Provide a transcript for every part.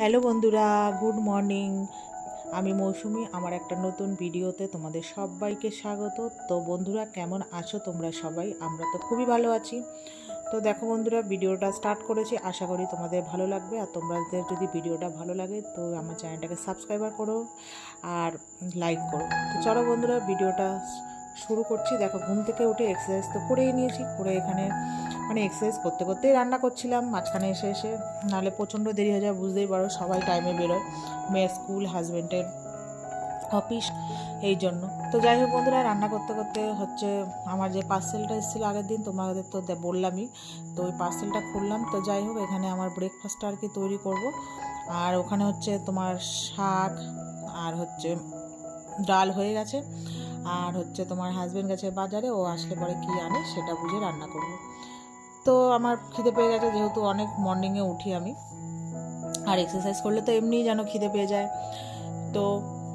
Hello বন্ধুরা, good morning. আমি মৌসুমি, আমার একটা নতুন ভিডিওতে তোমাদের সবাইকে স্বাগত। তো বন্ধুরা, কেমন আছো তোমরা সবাই? আমরা তো খুবই ভালো আছি। তো দেখো বন্ধুরা, ভিডিওটা স্টার্ট করেছি। আশা করি তোমাদের ভালো লাগবে। আর তোমাদের যদি ভিডিওটা ভালো লাগে, তো আমার চ্যানেলটাকে সাবস্ক্রাইবার করো আর লাইক করো। তো চলো বন্ধুরা, ভিডিওটা শুরু করছি। দেখো, ঘুম থেকে উঠে এক্সারসাইজ তো করেই নিয়েছি। করে এখানে মানে এক্সারসাইজ করতে করতেই রান্না করছিলাম, মাঝখানে এসে এসে, নাহলে প্রচণ্ড দেরি হয়ে যায়, বুঝতেই পারো সবাই টাইমে বেরোয়, মেয়ের স্কুল হাজব্যান্ডের অফিস এই জন্য। তো যাই হোক বন্ধুরা, রান্না করতে করতে হচ্ছে আমার যে পার্সেলটা এসেছিল আগের দিন, তোমাদের তো বললামই, তো ওই পার্সেলটা খুললাম। তো যাই হোক, এখানে আমার ব্রেকফাস্টটা আর কি তৈরি করব। আর ওখানে হচ্ছে তোমার শাক, আর হচ্ছে ডাল হয়ে গেছে। আর হচ্ছে তোমার হাজব্যান্ড গেছে বাজারে, ও আসলে পরে কি আনে সেটা বুঝে রান্না করব। তো আমার খিদে পেয়ে গেছে, যেহেতু অনেক মর্নিংয়ে উঠি আমি। আর এক্সারসাইজ করলে তো এমনিই যেন খিদে পেয়ে যায়। তো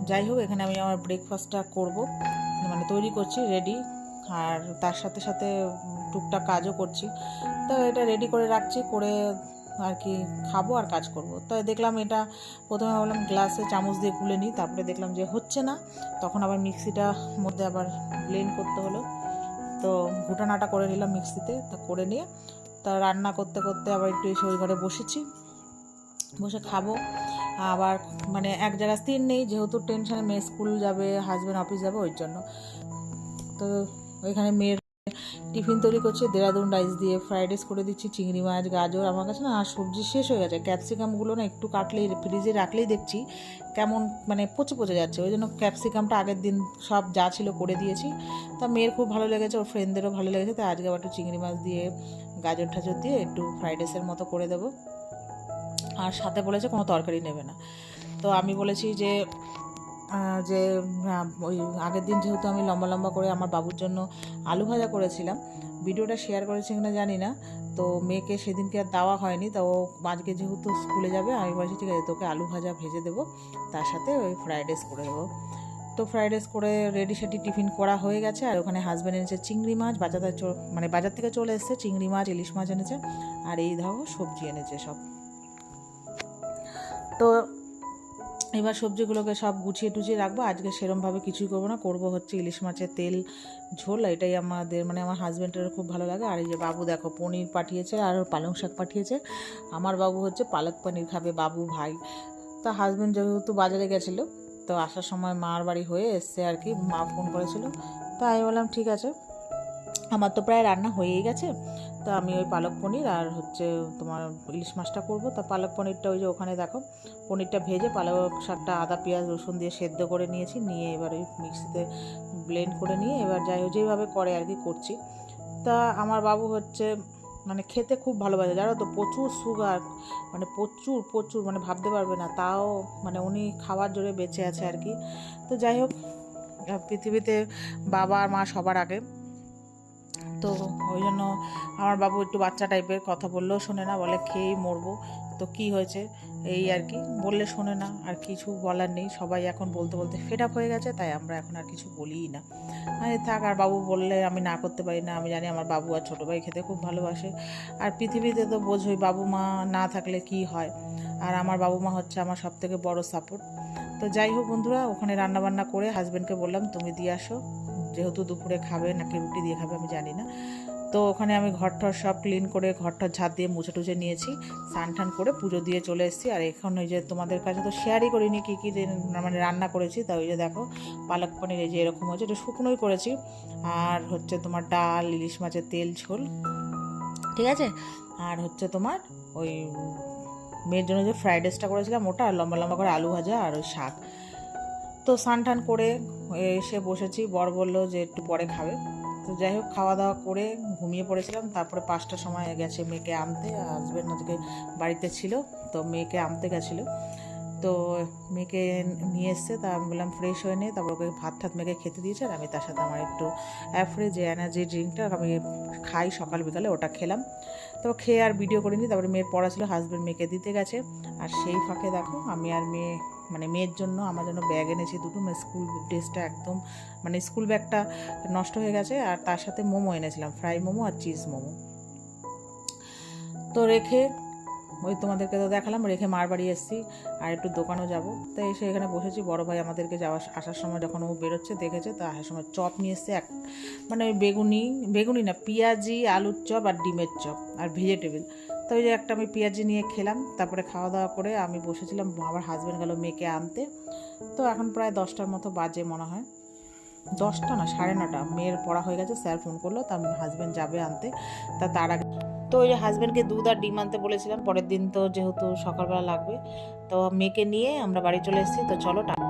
যাই হোক, এখানে আমি আমার ব্রেকফাস্টটা করব। মানে তৈরি করছি রেডি আর তার সাথে সাথে টুকটাক কাজও করছি। তো এটা রেডি করে রাখছি, করে আর কি খাব আর কাজ করব। তো দেখলাম এটা, প্রথমে ভাবলাম গ্লাসে চামচ দিয়ে গুলে নিই, তারপরে দেখলাম যে হচ্ছে না। তখন আবার মিক্সিটা মধ্যে আবার ব্লেন্ড করতে হলো। ঘুটানাটা করে নিলাম মিক্সিতে, তা করে নিয়ে তা রান্না করতে করতে আবার একটু এসে ওই ঘরে বসেছি। বসে খাব। আবার মানে এক জায়গায় স্থির নেই, যেহেতু টেনশনে মেয়ে স্কুল যাবে হাজব্যান্ড অফিস যাবে ওই জন্য। তো ওইখানে মেয়ের টিফিন তৈরি করছি, দেরাদুন রাইস দিয়ে ফ্রাইড রাইস করে দিচ্ছি, চিংড়ি মাছ, গাজর, আমার কাছে না সবজি শেষ হয়ে গেছে। ক্যাপসিকামগুলো না একটু কাটলেই ফ্রিজে রাখলেই দেখছি কেমন মানে পচে পচে যাচ্ছে। ওই জন্য ক্যাপসিকামটা আগের দিন সব যা ছিল করে দিয়েছি। তা মেয়ের খুব ভালো লেগেছে, ওর ফ্রেন্ডদেরও ভালো লেগেছে। তাই আজকে আবার একটু চিংড়ি মাছ দিয়ে, গাজর ঠাজর দিয়ে একটু ফ্রাইড রাইসের মতো করে দেবো। আর সাথে বলেছে কোনো তরকারি নেবে না। তো আমি বলেছি যে যে ওই আগের দিন যেহেতু আমি লম্বা লম্বা করে আমার বাবুর জন্য আলু ভাজা করেছিলাম, ভিডিওটা শেয়ার করেছি কিনা জানি না। তো মেয়েকে সেদিনকে আর দেওয়া হয়নি, তো আজকে যেহেতু স্কুলে যাবে, আমি বলছি, ঠিক আছে, তোকে আলু ভাজা ভেজে দেবো, তার সাথে ওই ফ্রাইড রাইস করে দেবো। তো ফ্রাইড রাইস করে রেডি সেটি টিফিন করা হয়ে গেছে, আর ওখানে হাজব্যান্ড এনেছে চিংড়ি মাছ, বাজার মানে বাজার থেকে চলে এসেছে চিংড়ি মাছ, ইলিশ মাছ এনেছে, আর এই ধরো সবজি এনেছে সব। তো এবার সবজিগুলোকে সব গুছিয়ে টুছিয়ে রাখব। আজকে সেরমভাবে কিছুই করব না। করব হচ্ছে ইলিশ মাছের তেল ঝোল। এটাই আমাদের মানে আমার হাজব্যান্ডেরও খুব ভালো লাগে। আর এই যে বাবু দেখো, পনির পাঠিয়েছে আর পালং শাক পাঠিয়েছে। আমার বাবু হচ্ছে পালক পনির খাবে, বাবু ভাই। তা হাজব্যান্ড যেহেতু বাজারে গেছিল, তো আসার সময় মার বাড়ি হয়ে এসছে আর কি। মা ফোন করেছিল। তা আমি বললাম, ঠিক আছে। আমার তো প্রায় রান্না হয়েই গেছে। তো আমি ওই পালক পনির আর হচ্ছে তোমার ইলিশ মাছটা করব। তা পালক পনিরটা ওই যে ওখানে দেখো, পনিরটা ভেজে পালক শাকটা আদা, পেঁয়াজ, রসুন দিয়ে সেদ্ধ করে নিয়েছি, নিয়ে এবার ওই মিক্সিতে ব্লেন্ড করে নিয়ে এবার যাই হোক, যেভাবে করে আর কি করছি। তা আমার বাবু হচ্ছে মানে খেতে খুব ভালোবাসে, জানো তো, প্রচুর সুগার মানে প্রচুর প্রচুর মানে ভাবতে পারবে না, তাও মানে উনি খাওয়ার জোরে বেঁচে আছে আর কি। তো যাই হোক পৃথিবীতে বাবা আর মা সবার আগে। তো ওই জন্য আমার বাবু একটু বাচ্চা টাইপের কথা বললেও শোনে না, বলে খেয়েই মরবো। তো কি হয়েছে? এই আর কি। বললে শোনে না, আর কিছু বলার নেই। সবাই এখন বলতে বলতে ফেড আপ হয়ে গেছে, তাই আমরা এখন আর কিছু বলিই না। আরে থাক, আর বাবু বললে আমি না করতে পারি না। আমি জানি আমার বাবু আর ছোটো ভাই খেতে খুব ভালোবাসে। আর পৃথিবীতে তো বোঝোই বাবু মা না থাকলে কি হয়? আর আমার বাবু মা হচ্ছে আমার সব থেকে বড় সাপোর্ট তো যাই হোক বন্ধুরা, ওখানে রান্না বান্না করে হাজব্যান্ডকে বললাম, তুমি দিয়ে আসো। যেহেতু দুপুরে খাবে নাকি রুটি দিয়ে খাবে আমি জানি না। তো ওখানে আমি ঘরটর সব ক্লিন করে, ঘরটর ঝাঁট দিয়ে মুছে টুছে নিয়েছি স্নান টান করে পুজো দিয়ে চলে এসেছি। আর এখন ওই যে তোমাদের কাছে তো শেয়ারই করিনি কী কী মানে রান্না করেছি, তা ওই যে দেখো, পালক পনির এই যে এরকম হচ্ছে এটা শুকনোই করেছি। আর হচ্ছে তোমার ডাল, ইলিশ মাছের তেল, ঝোল, ঠিক আছে? আর হচ্ছে তোমার ওই মেয়ের জন্য যে ফ্রাইড রাইসটা করেছিলাম, ওটা লম্বা লম্বা করে আলু ভাজা আর ওই শাক। তো স্নান টান করে এসে বসেছি। বর বলল যে একটু পরে খাবে। তো যাই হোক খাওয়া দাওয়া করে ঘুমিয়ে পড়েছিলাম। তারপরে পাঁচটার সময় গেছে মেয়েকে আনতে। হাজব্যান্ড আজকে বাড়িতে ছিল, তো মেয়েকে আনতে গেছিল। তো মেয়েকে নিয়ে এসছে। তা আমি বললাম ফ্রেশ হয়ে নিয়ে তারপর ওকে ভাত ঠাত মেয়েকে খেতে দিয়েছে আর আমি তার সাথে আমার একটু অ্যাফ্রে যে এনার্জি ড্রিঙ্কটা আমি খাই সকাল বিকালে, ওটা খেলাম। তো খেয়ে আর ভিডিও করিনি। তারপরে মেয়ের পড়া ছিল হাজব্যান্ড মেয়েকে দিতে গেছে। আর সেই ফাঁকে দেখো, আমি আর মেয়ে মানে মেয়ের জন্য আমার জন্য ব্যাগ এনেছি দুটো মানে স্কুল ড্রেসটা একদম মানে স্কুল ব্যাগটা নষ্ট হয়ে গেছে আর তার সাথে মোমো এনেছিলাম ফ্রাই মোমো আর চিজ মোমো। তো রেখে ওই তোমাদেরকে তো দেখালাম, রেখে মার বাড়ি এসেছি আর একটু দোকানেও যাব। তো এসে এখানে বসেছি, বড় ভাই আমাদেরকে যাওয়া, আসার সময় যখন ও বেরোচ্ছে দেখেছে, তো আসার সময় চপ নিয়ে এসছে এক মানে ওই বেগুনি বেগুনি না, পেঁয়াজি, আলুর চপ আর ডিমের চপ আর ভেজিটেবিল তো ওই যে একটা আমি পেঁয়াজি নিয়ে খেলাম, তারপরে খাওয়া দাওয়া করে আমি বসেছিলাম, আমার হাজব্যান্ড গেল মেয়েকে আনতে। তো এখন প্রায় দশটার মতো বাজে মনে হয়। দশটা না, সাড়ে নটা। মেয়ের পড়া হয়ে গেছে, স্যার ফোন করল, তা হাজব্যান্ড যাবে আনতে। তা তার আগে তো ওই হাজব্যান্ডকে দুধ আর ডিম আনতে বলেছিলাম, পরের দিন তো যেহেতু সকালবেলা লাগবে, তো মেয়েকে নিয়ে আমরা বাড়ি চলে এসেছি। তো চলো টা-